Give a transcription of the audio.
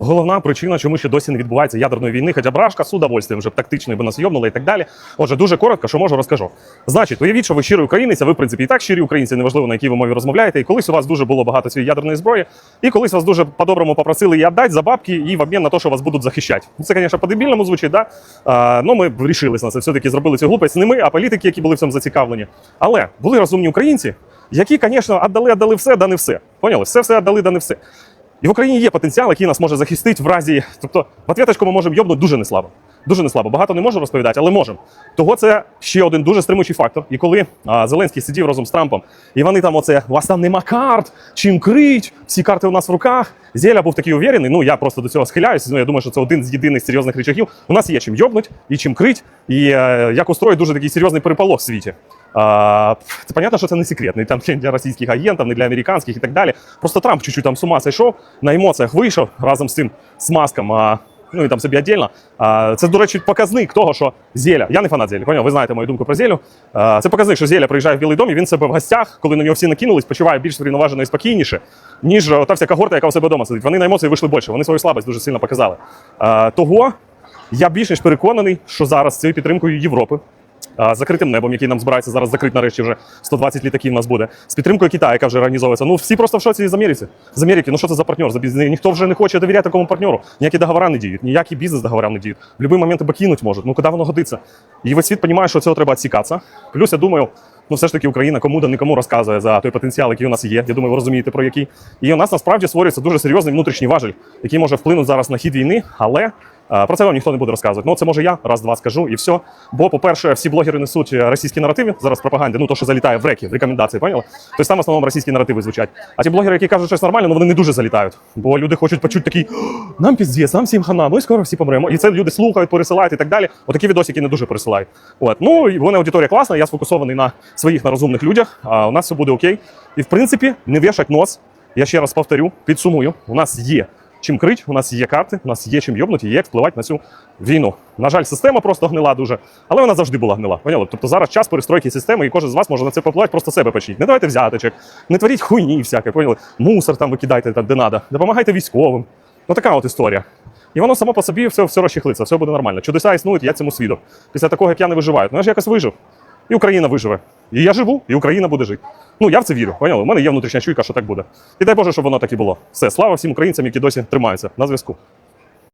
головна причина, чому ще досі не відбувається ядерної війни, хоча брашка з удовольствием вже б тактичною би нас йобнули і так далі. Отже, дуже коротко, що можу, розкажу. Значить, уявіть, що ви щирий українець, а ви, в принципі, і так щирі українці, неважливо на якій ви мові розмовляєте. І колись у вас дуже було багато цієї ядерної зброї, і колись вас дуже по-доброму попросили її віддати за бабки і в обмін на те, що вас будуть захищати. Ну, Це, звісно, по-дебільному звучить, да? А, ну, ми рішились на це. Все-таки зробили цю глупость. Не ми, а політики, які були в цьому зацікавлені. Але були розумні українці, які, звісно, віддали, віддали все, да не все. Поняли? Все, все віддали, да не все. І в Україні є потенціал, який нас може захистити в разі. Тобто, в ответочку ми можемо йобнути дуже неслабо. Дуже неслабо. Багато не можу розповідати, але можемо. Того це ще один дуже стримуючий фактор. І коли а, Зеленський сидів разом з Трампом, і вони там оце, у вас там нема карт, чим крить, всі карти у нас в руках. Зеля був такий уверений. Ну я просто до цього схиляюсь. Ну я думаю, що це один з єдиних серйозних речагів. У нас є чим йобнуть і чим крить, і е, як устроїть дуже такий серйозний переполох в світі. Це понятно, що це не секретний там для російських агентів, не для американських і так далі. Просто Трамп чуть-чуть там з ума зайшов, на емоціях вийшов разом з цим смазком. А, ну і там собі віддільно. Це, до речі, показник того, що Зеля. Я не фанат Зелі, поняв? Ви знаєте мою думку про Зелю. Це показник, що Зеля приїжджає в Білий дом, і він себе в гостях, коли на нього всі накинулись, почуває більш врівноважено і спокійніше, ніж та вся когорта, яка у себе вдома сидить. Вони на емоції вийшли більше, вони свою слабость дуже сильно показали. Того я більш ніж переконаний, що зараз з цією підтримкою Європи. Закритим небом, який нам збирається зараз закрити нарешті вже 120 літаків у нас буде. З підтримкою Китаю, яка вже організовується. Ну всі просто в шоці з Америки. З Америки. Ну що це за партнер? За бізнес? Ніхто вже не хоче довіряти такому партнеру. Ніякі договори не діють, ніякі бізнес договори не діють. В будь-який момент тебе кинуть можуть. Ну куди воно годиться? І весь світ розуміє, що цього треба відсікатися. Плюс я думаю. Ну, все ж таки, Україна кому да нікому розказує за той потенціал, який у нас є. Я думаю, ви розумієте про який. І у нас насправді створюється дуже серйозний внутрішній важель, який може вплинути зараз на хід війни, але про це вам ніхто не буде розказувати. Ну, це може я раз-два скажу і все. Бо, по-перше, всі блогери несуть е, російські наративи зараз в пропаганді, ну то, що залітає в реки, в рекомендації, поняли? Тобто там в основному російські наративи звучать. А ті блогери, які кажуть щось нормально, ну вони не дуже залітають. Бо люди хочуть почути такий нам піздець, нам всім хана, ми скоро всі помремо. І це люди слухають, пересилають і так далі. Отакі відосики не дуже пересилають. От. Ну, і в мене аудиторія класна, я сфокусований на своїх на розумних людях, а у нас все буде окей. І в принципі, не вішать нос. Я ще раз повторю, підсумую, у нас є чим крить, у нас є карти, у нас є чим йобнути, є як впливати на цю війну. На жаль, система просто гнила дуже, але вона завжди була гнила. Поняли? Тобто зараз час перестройки системи, і кожен з вас може на це попливати, просто себе почніть. Не давайте взяточок, не творіть хуйні всяке, поняли? Мусор там викидайте там, де надо, допомагайте військовим. Ну така от історія. І воно само по собі все, все розчехлиться, все буде нормально. Чудеса існують, я цьому свідок. Після такого, як я не виживаю. Ну я ж якось вижив. І Україна виживе. І я живу, і Україна буде жити. Ну я в це вірю. Поняли? У мене є внутрішня чуйка, що так буде. І дай Боже, щоб воно так і було. Все, слава всім українцям, які досі тримаються на зв'язку.